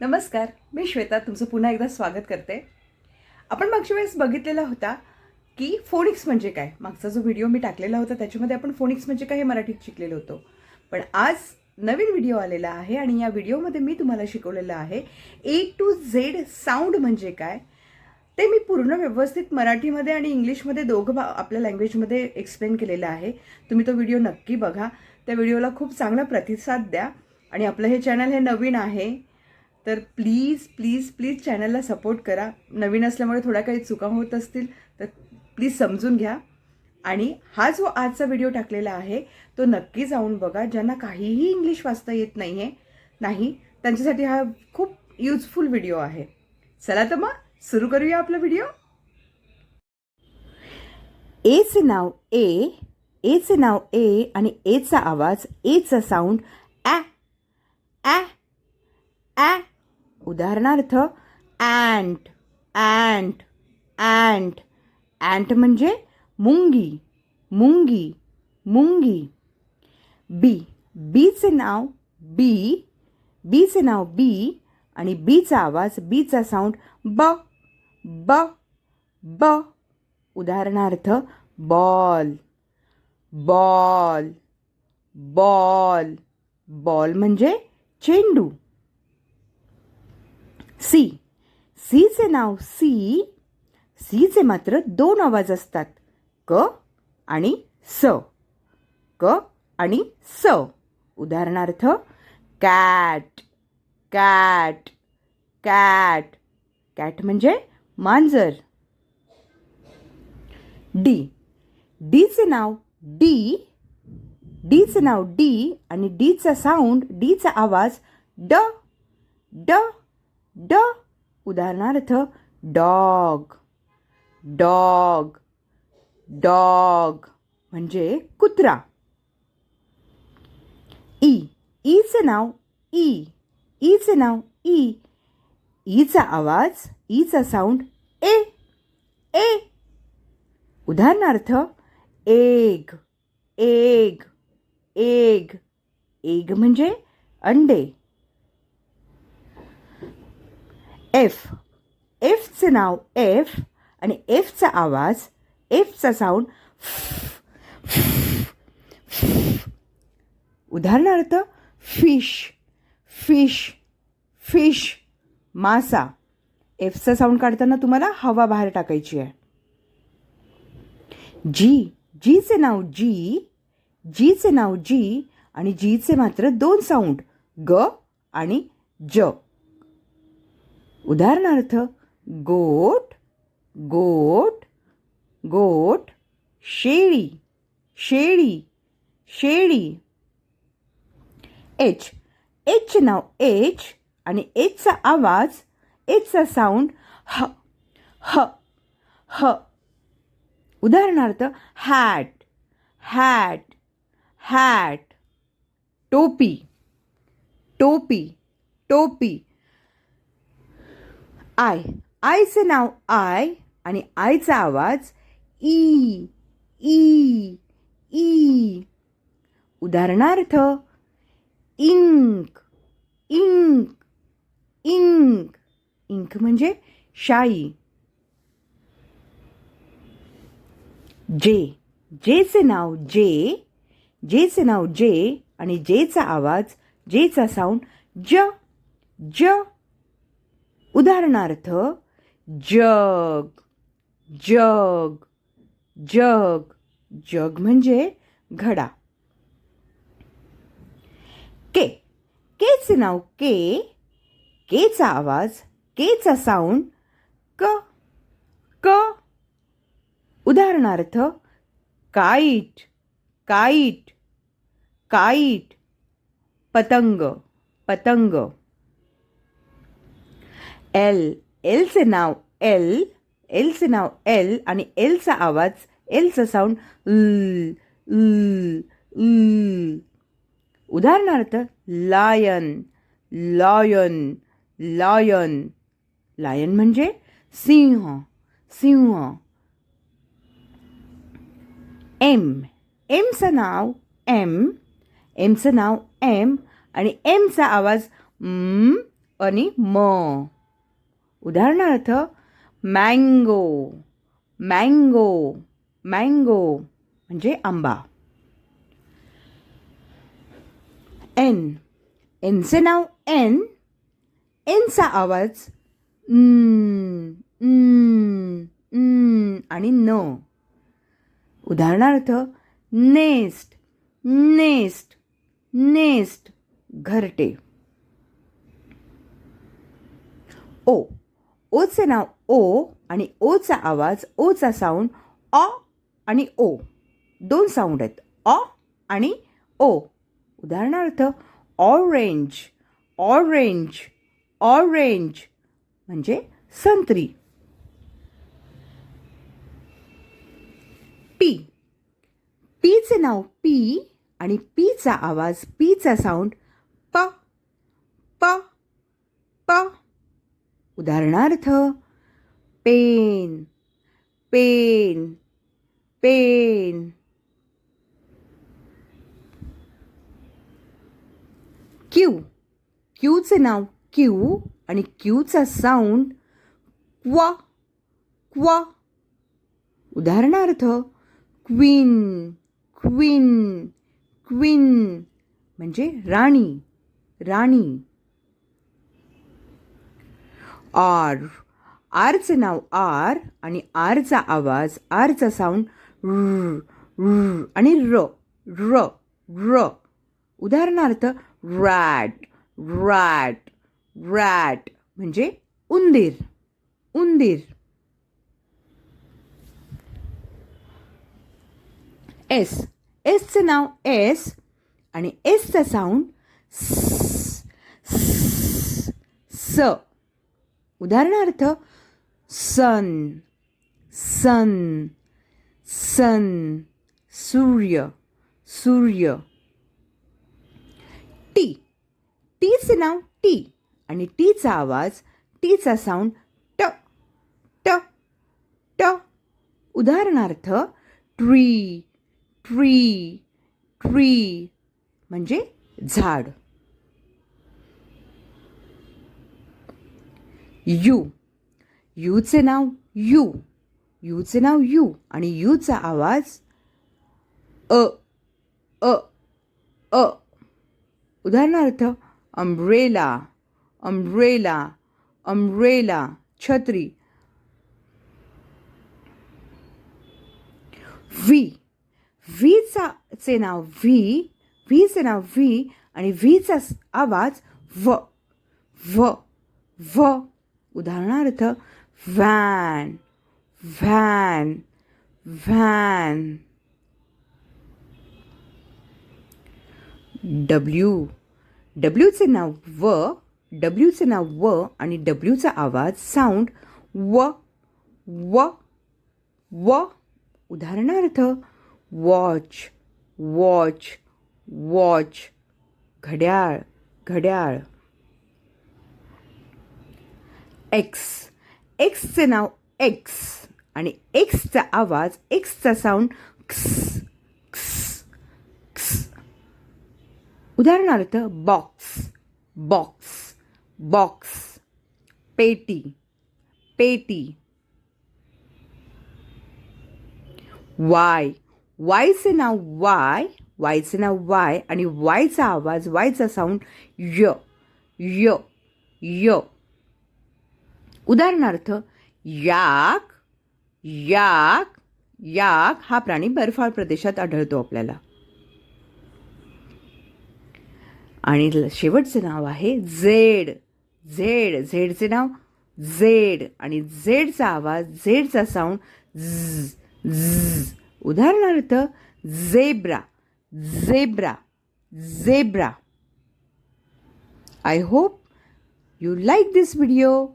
नमस्कार मी श्वेता तुमचं पुन्हा एकदा स्वागत करते. आपण मागच्या वेळेस बघितलेला होता की फोनिक्स म्हणजे काय? मागचा जो व्हिडिओ मी टाकलेला होता त्याच्यामध्ये आपण फोनिक्स म्हणजे काय हे मराठीत शिकलेलो होतो. पण आज नवीन व्हिडिओ आलेला आहे आणि या व्हिडिओमध्ये मी तुम्हाला शिकवलेलं आहे ए टू झेड साऊंड म्हणजे काय? ते मी पूर्ण व्यवस्थित मराठीमध्ये आणि इंग्लिशमध्ये दोघं भा आपल्या लँग्वेजमध्ये एक्सप्लेन केलेलं आहे. तुम्ही तो व्हिडिओ नक्की बघा. त्या व्हिडिओला खूप चांगला प्रतिसाद द्या. आणि आपलं हे चॅनल हे नवीन आहे. तर प्लीज प्लीज प्लीज चॅनलला सपोर्ट करा. नवीन असल्यामुळे थोड्या काही चुका होत असतील तर प्लीज समजून घ्या. आणि हा जो आजचा व्हिडिओ टाकलेला आहे तो नक्की जाऊन बघा. ज्यांना काहीही इंग्लिश वाचता येत नाही आहे नाही त्यांच्यासाठी हा खूप युजफुल व्हिडिओ आहे. चला तर मग सुरू करूया आपला व्हिडिओ. एचे नाव ए एचे नाव ए आणि एचा आवाज एचा साऊंड ॲ ॲ ॲ उदाहरणार्थ अँट अँट अँट अँट म्हणजे मुंगी मुंगी मुंगी. बी बीचे नाव बी बीचे नाव बी आणि बीचा आवाज बीचा साऊंड ब ब ब उदाहरणार्थ बॉल बॉल बॉल बॉल म्हणजे चेंडू. सी. सीचे नाव सी. सीचे मात्र दोन आवाज असतात. क आणि स. क आणि स. उदाहरणार्थ कॅट कॅट कॅट. कॅट म्हणजे मांजर. डी. डीचे नाव डी. डीचे नाव डी आणि डीचा साऊंड डीचा आवाज ड. ड ड उदाहरणार्थ डॉग. डॉग. डॉग म्हणजे कुत्रा. ई ईचं नाव ई. ईचं नाव ई. ईचा आवाज ईचा साऊंड ए. ए. उदाहरणार्थ एग एग एग. एग म्हणजे अंडे. एफ एफचं नाव एफ आणि एफचा आवाज एफचा साऊंड उदाहरणार्थ फिश फिश फिश मासा. एफचा साऊंड काढताना तुम्हाला हवा बाहेर टाकायची आहे. जी जीचे नाव जी जीचे नाव जी आणि जीचे मात्र दोन साऊंड ग आणि ज. उदाहरणार्थ गोट गोट गोट शेळी शेळी शेळी. एच एचचे नाव एच आणि एचचा आवाज एचचा साऊंड ह ह ह उदाहरणार्थ हॅट हॅट हॅट टोपी टोपी टोपी. आय. आयचं नाव आय आणि आयचा आवाज ई. ई. ई. उदाहरणार्थ इंक. इंक. इंक. इंक म्हणजे शाई. जे. जेचे नाव जे जेचे नाव जे आणि जेचा आवाज जेचा साऊंड ज. ज. उदाहरणार्थ जग जग जग जग म्हणजे घडा. के केचे नाव के केचा आवाज केचा साऊंड क क. उदाहरणार्थ काईट काईट काईट पतंग पतंग. एल एलचे नाव एल एलचे नाव एल आणि एलचा आवाज एलचं साऊंड ल ल उदाहरणार्थ लायन लॉयन लॉयन लायन म्हणजे सिंह सिंह. एम एमचं नाव एम एमचं नाव एम आणि एमचा आवाज आणि म. उदाहरणार्थ मँगो मँगो मँगो म्हणजे आंबा. एन एनचे नाव एन एनचा आवाज न, न, न आणि न उदाहरणार्थ नेस्ट नेस्ट नेस्ट घरटे. ओ ओचे नाव ओ आणि ओचा आवाज ओचा साऊंड ऑ आणि ओ. दोन साऊंड आहेत. ऑ आणि ओ. उदाहरणार्थ ऑरेंज ऑरेंज ऑरेंज म्हणजे संत्री. पी पीचे नाव पी आणि पीचा आवाज पीचा साऊंड प प प. उदाहरणार्थ पेन पेन पेन. क्यू क्यूचे नाव क्यू आणि क्यूचा साऊंड क्वा क्वा. उदाहरणार्थ क्वीन क्वीन क्वीन. म्हणजे राणी राणी. आर. आरचं नाव आर आणि आरचा आवाज आरचा साऊंड र आणि र र र. उदाहरणार्थ रॅट रॅट रॅट म्हणजे उंदीर उंदीर. एस एसचं नाव एस आणि एसचा साऊंड स स, स. उदाहरणार्थ सन सन सन सूर्य सूर्य. टी. टीचं नाव टी आणि टीचा आवाज टीचा साऊंड ट ट ट. उदाहरणार्थ ट्री ट्री ट्री म्हणजे झाड. यू. यूचे नाव यू. यूचे नाव यू आणि यूचा आवाज अ अ अ. उदाहरणार्थ अम्ब्रेला अम्ब्रेला अम्ब्रेला छत्री. व्ही व्हीचा चे नाव व्ही व्हीचे नाव व्ही आणि व्हीचा आवाज व व व. उदाहरणार्थ व्हॅन व्हॅन व्हॅन डब्ल्यू डब्ल्यूचे नाव व डब्ल्यूचे नाव व आणि डब्ल्यूचा आवाज साऊंड व व व. उदाहरणार्थ वॉच वॉच वॉच घड्याळ घड्याळ. एक्स एक्सचे नाव एक्स आणि एक्सचा आवाज एक्सचा साऊंड क्स क्स क्स उदाहरणार्थ बॉक्स बॉक्स बॉक्स पेटी पेटी. वाय वायचे नाव वाय वायचे नाव वाय आणि वायचा आवाज वायचा साऊंड य य य उदाहरणार्थ याक याक याक हा प्राणी बर्फाळ प्रदेशात आढळतो आपल्याला. आणि शेवटचं नाव आहे झेड. झेड झेडचे नाव झेड. आणि झेडचा आवाज झेडचा साऊंड झ झ. उदाहरणार्थ zebra zebra zebra I hope you like this video